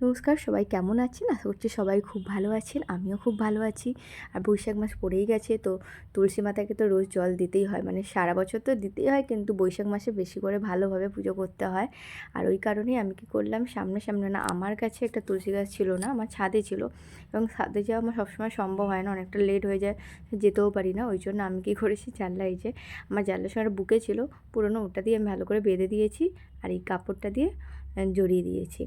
নমস্কার, সবাই কেমন আছেন? আশা করছি সবাই খুব ভালো আছেন, আমিও খুব ভালো আছি। আর বৈশাখ মাস পড়েই গেছে, তো তুলসী মাতাকে তো রোজ জল দিতেই হয় মানে সারা বছর তো দিতেই হয়, কিন্তু বৈশাখ মাসে বেশি করে ভালোভাবে পুজো করতে হয়। আর ওই কারণেই আমি কি করলাম সামনে সামনে না, আমার কাছে একটা তুলসী গাছ ছিল না, আমার ছাদে ছিল। এবং ছাদে যাওয়া আমার সবসময় সম্ভব হয় না, অনেকটা লেট হয়ে যায়, যেতেও পারি না, ওই জন্য আমি কী করেছি, জানলা এই যে আমার জানলার সঙ্গে বুকে ছিল, পুরোনো ওটা দিয়ে আমি ভালো করে বেঁধে দিয়েছি, আর এই কাপড়টা দিয়ে জড়িয়ে দিয়েছি।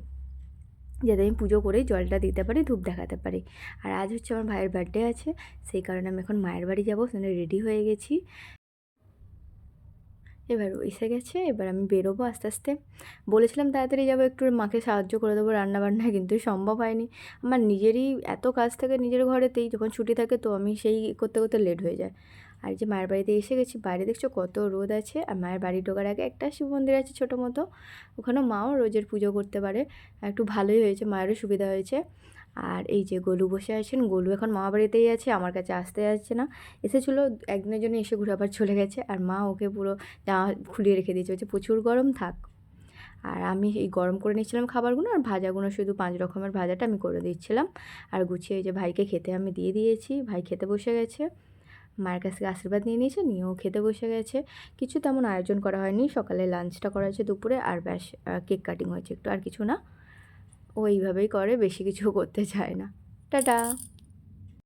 যাতে আমি পুজো করেই জলটা দিতে পারি, ধূপ দেখাতে পারি। আর আজ হচ্ছে আমার ভাইয়ের বার্থডে আছে, সেই কারণে আমি এখন মায়ের বাড়ি যাব সেখানে রেডি হয়ে গেছি। এবার এসে গেছে, এবার আমি বেরোবো আস্তে আস্তে। বলেছিলাম তাড়াতাড়ি যাব, একটু মাকে সাহায্য করে দেবো রান্নাবান্নায় কিন্তু সম্ভব হয়নি। আমার নিজেরই এত কাজ থাকে নিজের ঘরেতেই, যখন ছুটি থাকে তো আমি সেই করতে করতে লেট হয়ে যায়। আর যে মায়ের বাড়িতে এসে গেছি, বাইরে দেখছ কত রোদ আছে। আর মায়ের বাড়ি ঢোকার আগে একটা শিব মন্দির আছে ছোটো মতো ওখানেও মাও রোজের পুজো করতে পারে। একটু ভালোই হয়েছে, মায়েরও সুবিধা হয়েছে। আর এই যে গোলু বসে আছেন, গোলু এখন মামা বাড়িতেই আছে, আমার কাছে আসতে যাচ্ছে না। এসেছিল, একদিনের জন্য এসে ঘুরে আবার চলে গেছে, আর মা ওকে পুরো জামা খুলিয়ে রেখে দিয়েছে হচ্ছে প্রচুর গরম থাক। আর আমি এই গরম করে নিচ্ছিলাম খাবারগুলো, আর ভাজাগুলো শুধু পাঁচ রকমের ভাজাটা আমি করে দিচ্ছিলাম। আর গুছিয়ে এই যে ভাইকে খেতে আমি দিয়ে দিয়েছি, ভাই খেতে বসে গেছে। মায়ের কাছ থেকে আশীর্বাদ নিয়ে নিয়েছে, নিয়েও খেতে বসে গেছে। কিছু তেমন আয়োজন করা হয়নি, সকালে লাঞ্চটা করা হয়েছে দুপুরে, আর ব্যাস কেক কাটিং হয়েছে একটু, আর কিছু না। ও এইভাবেই করে বেশি কিছু করতে চায় না। টাটা!